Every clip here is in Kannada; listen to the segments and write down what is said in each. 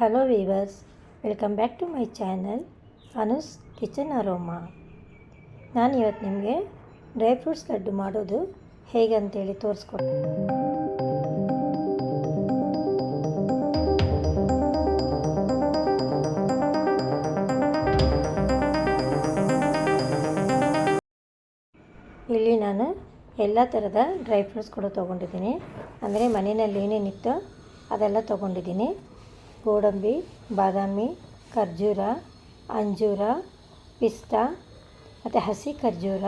Hello viewers welcome back to my channel Anu's kitchen aroma ನಾನು ಇವತ್ತು ನಿಮಗೆ ಡ್ರೈ ಫ್ರೂಟ್ಸ್ ಲಡ್ಡು ಮಾಡೋದು ಹೇಗೆ ಅಂತೇಳಿ ತೋರಿಸ್ಕೊಡ್ತೀನಿ ಇಲ್ಲಿ ನಾನು ಎಲ್ಲ ಥರದ ಡ್ರೈ ಫ್ರೂಟ್ಸ್ ಕೂಡ ತೊಗೊಂಡಿದ್ದೀನಿ. ಅಂದರೆ ಮನೆಯಲ್ಲಿ ಏನೇನಿತ್ತು ಅದೆಲ್ಲ ತೊಗೊಂಡಿದ್ದೀನಿ. ಗೋಡಂಬಿ, ಬಾದಾಮಿ, ಖರ್ಜೂರ, ಅಂಜೂರ, ಪಿಸ್ತಾ, ಮತ್ತು ಹಸಿ ಖರ್ಜೂರ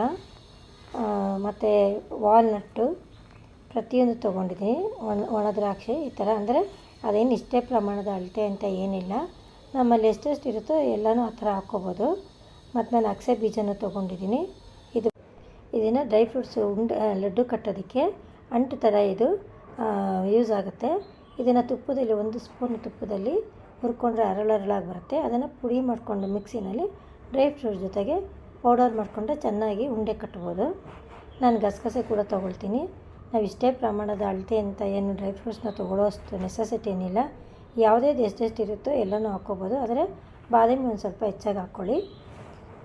ಮತ್ತು ವಾಲ್ನಟ್ಟು ಪ್ರತಿಯೊಂದು ತೊಗೊಂಡಿದ್ದೀನಿ ಒಣ ಒಣ ದ್ರಾಕ್ಷಿ ಈ ಥರ. ಅಂದರೆ ಅದೇನು ಇಷ್ಟೇ ಪ್ರಮಾಣದ ಅಳತೆ ಅಂತ ಏನಿಲ್ಲ. ನಮ್ಮಲ್ಲಿ ಎಷ್ಟೆಷ್ಟು ಇರುತ್ತೋ ಎಲ್ಲನೂ ಆ ಥರ ಹಾಕ್ಕೋಬೋದು. ಮತ್ತು ನಾನು ಅಕ್ಸೆ ಬೀಜನ ತೊಗೊಂಡಿದ್ದೀನಿ. ಇದು, ಇದನ್ನು ಡ್ರೈ ಫ್ರೂಟ್ಸು ಉಂಡೆ, ಲಡ್ಡು ಕಟ್ಟೋದಕ್ಕೆ ಅಂಟು ಥರ ಇದು ಯೂಸ್ ಆಗುತ್ತೆ. ಇದನ್ನು ತುಪ್ಪದಲ್ಲಿ, ಒಂದು ಸ್ಪೂನ್ ತುಪ್ಪದಲ್ಲಿ ಹುರ್ಕೊಂಡ್ರೆ ಅರಳರಳಾಗಿ ಬರುತ್ತೆ. ಅದನ್ನು ಪುಡಿ ಮಾಡಿಕೊಂಡು ಮಿಕ್ಸಿನಲ್ಲಿ ಡ್ರೈ ಫ್ರೂಟ್ ಜೊತೆಗೆ ಪೌಡರ್ ಮಾಡಿಕೊಂಡ್ರೆ ಚೆನ್ನಾಗಿ ಉಂಡೆ ಕಟ್ಬೋದು. ನಾನು ಗಸಗಸೆ ಕೂಡ ತೊಗೊಳ್ತೀನಿ. ನಾವು ಇಷ್ಟೇ ಪ್ರಮಾಣದ ಅಳತೆ ಅಂತ ಏನು ಡ್ರೈ ಫ್ರೂಟ್ಸ್ನ ತೊಗೊಳ್ಳೋ ಅಷ್ಟು ನೆಸಸಿಟಿ ಏನಿಲ್ಲ. ಯಾವುದೇ ಎಷ್ಟೆಷ್ಟು ಇರುತ್ತೋ ಎಲ್ಲನೂ ಹಾಕ್ಕೋಬೋದು. ಆದರೆ ಬಾದಾಮಿ ಒಂದು ಸ್ವಲ್ಪ ಹೆಚ್ಚಾಗಿ ಹಾಕ್ಕೊಳ್ಳಿ.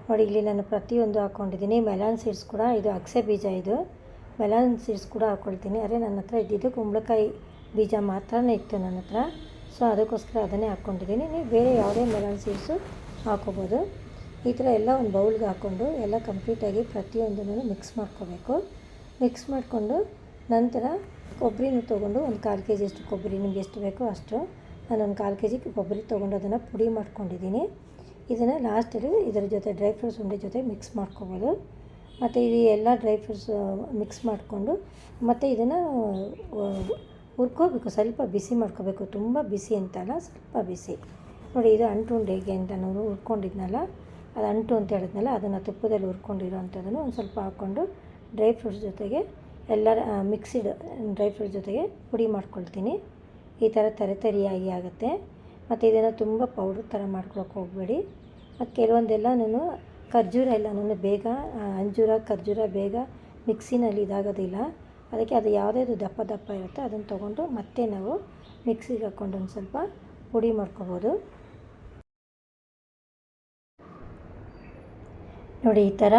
ನೋಡಿ, ಇಲ್ಲಿ ನಾನು ಪ್ರತಿಯೊಂದು ಹಾಕ್ಕೊಂಡಿದ್ದೀನಿ. ಮೆಲಾನ್ ಸೀಡ್ಸ್ ಕೂಡ, ಇದು ಅಗಸೆ ಬೀಜ ಇದು. ಮೆಲಾನ್ ಸೀಡ್ಸ್ ಕೂಡ ಹಾಕ್ಕೊಳ್ತೀನಿ. ಅದೇ ನನ್ನ ಹತ್ರ ಇದ್ದಿದ್ದು ಕುಂಬಳಕಾಯಿ ಬೀಜ ಮಾತ್ರನೇ ಇತ್ತು ನನ್ನ ಹತ್ರ. ಸೊ ಅದಕ್ಕೋಸ್ಕರ ಅದನ್ನೇ ಹಾಕ್ಕೊಂಡಿದ್ದೀನಿ. ನೀವು ಬೇರೆ ಯಾವುದೇ ಮೆಲನ್ ಸೀಡ್ಸು ಹಾಕೋಬೋದು. ಈ ಥರ ಎಲ್ಲ ಒಂದು ಬೌಲ್ಗೆ ಹಾಕ್ಕೊಂಡು ಎಲ್ಲ ಕಂಪ್ಲೀಟಾಗಿ ಪ್ರತಿಯೊಂದನ್ನು ಮಿಕ್ಸ್ ಮಾಡ್ಕೋಬೇಕು. ಮಿಕ್ಸ್ ಮಾಡಿಕೊಂಡು ನಂತರ ಕೊಬ್ಬರಿನೂ ತೊಗೊಂಡು ಒಂದು ಕಾಲು ಕೆ ಜಿಯಷ್ಟು ಕೊಬ್ಬರಿ. ನಿಮ್ಗೆ ಎಷ್ಟು ಬೇಕೋ ಅಷ್ಟು. ನಾನು ಒಂದು ಕಾಲು ಕೆ ಜಿ ಕೊಬ್ಬರಿ ತೊಗೊಂಡು ಅದನ್ನು ಪುಡಿ ಮಾಡ್ಕೊಂಡಿದ್ದೀನಿ. ಇದನ್ನು ಲಾಸ್ಟಲ್ಲಿ ಇದರ ಜೊತೆ ಡ್ರೈ ಫ್ರೂಟ್ಸ್ ಉಂಡೆ ಜೊತೆ ಮಿಕ್ಸ್ ಮಾಡ್ಕೋಬೋದು. ಮತ್ತು ಇದು ಎಲ್ಲ ಡ್ರೈ ಫ್ರೂಟ್ಸ್ ಮಿಕ್ಸ್ ಮಾಡಿಕೊಂಡು ಮತ್ತು ಇದನ್ನು ಹುರ್ಕೋಬೇಕು, ಸ್ವಲ್ಪ ಬಿಸಿ ಮಾಡ್ಕೋಬೇಕು. ತುಂಬ ಬಿಸಿ ಅಂತಲ್ಲ, ಸ್ವಲ್ಪ ಬಿಸಿ. ನೋಡಿ, ಇದು ಅಂಟು ಹೇಗೆ ಅಂತ ನಾವು ಹುರ್ಕೊಂಡಿದ್ನಲ್ಲ, ಅದು ಅಂಟು ಅಂತ ಹೇಳಿದ್ನಲ್ಲ, ಅದನ್ನು ತುಪ್ಪದಲ್ಲಿ ಹುರ್ಕೊಂಡಿರೋ ಅಂಥದ್ದನ್ನು ಒಂದು ಸ್ವಲ್ಪ ಹಾಕ್ಕೊಂಡು ಡ್ರೈ ಫ್ರೂಟ್ಸ್ ಜೊತೆಗೆ ಎಲ್ಲರ ಮಿಕ್ಸಿಡ್ ಡ್ರೈ ಫ್ರೂಟ್ಸ್ ಜೊತೆಗೆ ಪುಡಿ ಮಾಡ್ಕೊಳ್ತೀನಿ. ಈ ಥರ ತರತರಿಯಾಗಿ ಆಗುತ್ತೆ. ಮತ್ತು ಇದನ್ನು ತುಂಬ ಪೌಡ್ರ್ ಥರ ಮಾಡ್ಕೊಳಕ್ಕೆ ಹೋಗಬೇಡಿ. ಮತ್ತು ಕೆಲವೊಂದೆಲ್ಲ ನಾನು ಖರ್ಜೂರ ನಾನು ಬೇಗ ಅಂಜೂರ, ಖರ್ಜೂರ ಬೇಗ ಮಿಕ್ಸಿನಲ್ಲಿ ಇದಾಗೋದಿಲ್ಲ. ಅದಕ್ಕೆ ಅದು ಯಾವುದೇದು ದಪ್ಪ ದಪ್ಪ ಇರುತ್ತೆ, ಅದನ್ನು ತೊಗೊಂಡು ಮತ್ತೆ ನಾವು ಮಿಕ್ಸಿಗೆ ಹಾಕ್ಕೊಂಡು ಒಂದು ಸ್ವಲ್ಪ ಪುಡಿ ಮಾಡ್ಕೋಬೋದು. ನೋಡಿ, ಈ ಥರ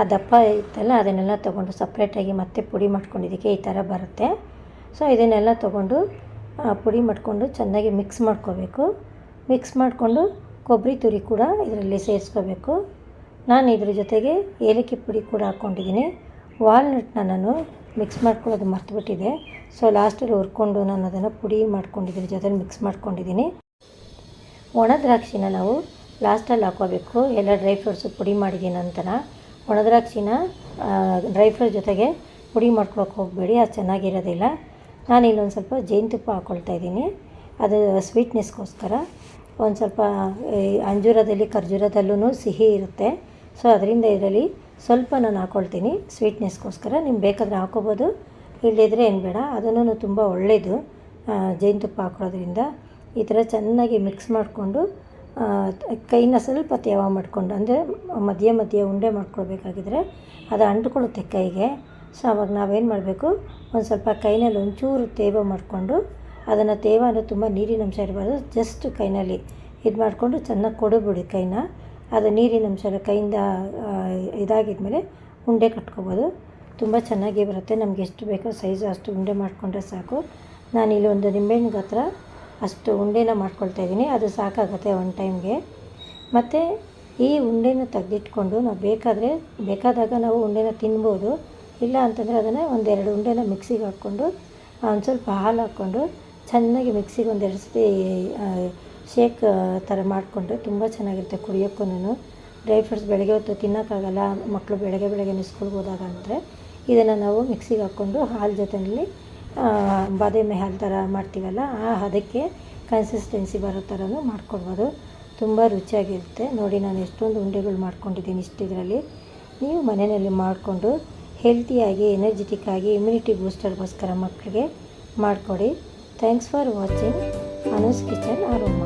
ಆ ದಪ್ಪ ಇತ್ತಲ್ಲ, ಅದನ್ನೆಲ್ಲ ತೊಗೊಂಡು ಸಪ್ರೇಟಾಗಿ ಮತ್ತೆ ಪುಡಿ ಮಾಡ್ಕೊಂಡಿದ್ದಕ್ಕೆ ಈ ಥರ ಬರುತ್ತೆ. ಸೊ ಇದನ್ನೆಲ್ಲ ತೊಗೊಂಡು ಪುಡಿ ಮಾಡಿಕೊಂಡು ಚೆನ್ನಾಗಿ ಮಿಕ್ಸ್ ಮಾಡ್ಕೋಬೇಕು. ಮಿಕ್ಸ್ ಮಾಡಿಕೊಂಡು ಕೊಬ್ಬರಿ ತುರಿ ಕೂಡ ಇದರಲ್ಲಿ ಸೇರಿಸ್ಕೋಬೇಕು. ನಾನು ಇದ್ರ ಜೊತೆಗೆ ಏಲಕ್ಕಿ ಪುಡಿ ಕೂಡ ಹಾಕ್ಕೊಂಡಿದ್ದೀನಿ. ವಾಲ್ನಟ್ನ ನಾನು ಮಿಕ್ಸ್ ಮಾಡ್ಕೊಳ್ಳೋದು ಮರ್ತುಬಿಟ್ಟಿದೆ. ಸೊ ಲಾಸ್ಟಲ್ಲಿ ಹುರ್ಕೊಂಡು ನಾನು ಅದನ್ನು ಪುಡಿ ಮಾಡ್ಕೊಂಡಿದ್ದೀನಿ ಜೊತೆ ಮಿಕ್ಸ್ ಮಾಡ್ಕೊಂಡಿದ್ದೀನಿ. ಒಣ ದ್ರಾಕ್ಷಿನ ನಾವು ಲಾಸ್ಟಲ್ಲಿ ಹಾಕೋಬೇಕು ಎಲ್ಲ ಡ್ರೈ ಫ್ರೂಟ್ಸು ಪುಡಿ ಮಾಡಿದ ನಂತರ ಒಣ ದ್ರಾಕ್ಷಿನ ಡ್ರೈ ಫ್ರೂಟ್ ಜೊತೆಗೆ ಪುಡಿ ಮಾಡ್ಕೊಳಕ್ಕೆ ಹೋಗಬೇಡಿ, ಅದು ಚೆನ್ನಾಗಿರೋದಿಲ್ಲ ನಾನು ಇಲ್ಲೊಂದು ಸ್ವಲ್ಪ ಜೇನುತುಪ್ಪ ಹಾಕ್ಕೊಳ್ತಾ ಇದ್ದೀನಿ. ಅದು ಸ್ವೀಟ್ನೆಸ್ಗೋಸ್ಕರ. ಒಂದು ಸ್ವಲ್ಪ ಅಂಜೂರದಲ್ಲಿ ಖರ್ಜೂರದಲ್ಲೂ ಸಿಹಿ ಇರುತ್ತೆ. ಸೊ ಅದರಿಂದ ಇದರಲ್ಲಿ ಸ್ವಲ್ಪ ನಾನು ಹಾಕ್ಕೊಳ್ತೀನಿ ಸ್ವೀಟ್ನೆಸ್ಗೋಸ್ಕರ ನಿಮ್ಗೆ ಬೇಕಾದರೆ ಹಾಕ್ಕೋಬೋದು ಇಲ್ಲದಿದ್ದರೆ ಏನು ಬೇಡ. ಅದನ್ನು ತುಂಬ ಒಳ್ಳೆಯದು ಜೇನುತುಪ್ಪ ಹಾಕೊಳ್ಳೋದ್ರಿಂದ ಈ ಥರ ಚೆನ್ನಾಗಿ ಮಿಕ್ಸ್ ಮಾಡಿಕೊಂಡು ಕೈನ ಸ್ವಲ್ಪ ತೇವ ಮಾಡಿಕೊಂಡು, ಅಂದರೆ ಮಧ್ಯ ಮಧ್ಯ ಉಂಡೆ ಮಾಡ್ಕೊಳ್ಬೇಕಾಗಿದ್ರೆ ಅದು ಅಂಟ್ಕೊಳ್ಳುತ್ತೆ ಕೈಗೆ. ಸೊ ಅವಾಗ ನಾವೇನು ಮಾಡಬೇಕು? ಒಂದು ಸ್ವಲ್ಪ ಕೈನಲ್ಲಿ ಒಂಚೂರು ತೇವ ಮಾಡಿಕೊಂಡು, ಅದನ್ನು ತೇವ ಅಂದರೆ ತುಂಬ ನೀರಿನಂಶ ಇರಬಾರ್ದು. ಜಸ್ಟ್ ಕೈನಲ್ಲಿ ಇದು ಮಾಡಿಕೊಂಡು ಚೆನ್ನಾಗಿ ಕೊಡಬಿಡಿ ಕೈನ. ಅದು ನೀರಿನ ಅಂಶ ಎಲ್ಲ ಕೈಯಿಂದ ಇದಾಗಿದ್ಮೇಲೆ ಉಂಡೆ ಕಟ್ಕೋಬೋದು. ತುಂಬ ಚೆನ್ನಾಗಿ ಬರುತ್ತೆ. ನಮ್ಗೆ ಎಷ್ಟು ಬೇಕೋ ಸೈಜು ಅಷ್ಟು ಉಂಡೆ ಮಾಡಿಕೊಂಡ್ರೆ ಸಾಕು. ನಾನಿಲ್ಲಿ ಒಂದು ನಿಂಬೆಹಣ್ಣು ಗಾತ್ರ ಅಷ್ಟು ಉಂಡೆನ ಮಾಡ್ಕೊಳ್ತಾ ಇದ್ದೀನಿ. ಅದು ಸಾಕಾಗುತ್ತೆ ಒನ್ ಟೈಮ್ಗೆ ಮತ್ತು ಈ ಉಂಡೆನ ತೆಗೆದಿಟ್ಕೊಂಡು ನಾವು ಬೇಕಾದರೆ, ಬೇಕಾದಾಗ ನಾವು ಉಂಡೆನ ತಿನ್ಬೋದು. ಇಲ್ಲ ಅಂತಂದರೆ ಅದನ್ನು ಒಂದೆರಡು ಉಂಡೆನ ಮಿಕ್ಸಿಗೆ ಹಾಕ್ಕೊಂಡು ಒಂದು ಸ್ವಲ್ಪ ಹಾಲು ಹಾಕ್ಕೊಂಡು ಚೆನ್ನಾಗಿ ಮಿಕ್ಸಿಗೆ ಒಂದೆರಡು ಸತಿ ಶೇಕ್ ಥರ ಮಾಡಿಕೊಂಡ್ರೆ ತುಂಬ ಚೆನ್ನಾಗಿರುತ್ತೆ ಕುಡಿಯೋಕ್ಕೂ ಡ್ರೈ ಫ್ರೂಟ್ಸ್ ಬೆಳಗ್ಗೆ ಹೊತ್ತು ತಿನ್ನೋಕ್ಕಾಗಲ್ಲ ಮಕ್ಕಳು ಬೆಳಗ್ಗೆ ಬೆಳಗ್ಗೆ ಸ್ಕೂಲ್ಗೆ ಹೋದಾಗ ಅಂದರೆ ಇದನ್ನು ನಾವು ಮಿಕ್ಸಿಗೆ ಹಾಕ್ಕೊಂಡು ಹಾಲು ಜೊತೆಯಲ್ಲಿ ಬಾದಾಮಿ ಹಾಲು ಥರ ಮಾಡ್ತೀವಲ್ಲ, ಆ ಅದಕ್ಕೆ ಕನ್ಸಿಸ್ಟೆನ್ಸಿ ಬರೋ ಥರನೂ ಮಾಡ್ಕೊಡ್ಬೋದು ತುಂಬ ರುಚಿಯಾಗಿರುತ್ತೆ. ನೋಡಿ ನಾನು ಎಷ್ಟೊಂದು ಉಂಡೆಗಳು ಮಾಡ್ಕೊಂಡಿದ್ದೀನಿ ಇಷ್ಟು ಇದರಲ್ಲಿ ನೀವು ಮನೆಯಲ್ಲಿ ಮಾಡಿಕೊಂಡು ಹೆಲ್ತಿಯಾಗಿ ಎನರ್ಜೆಟಿಕ್ ಆಗಿ ಇಮ್ಯುನಿಟಿ ಬೂಸ್ಟರ್ಗೋಸ್ಕರ ಮಕ್ಕಳಿಗೆ ಮಾಡಿಕೊಡಿ. thanks for watching Anu's kitchen aroma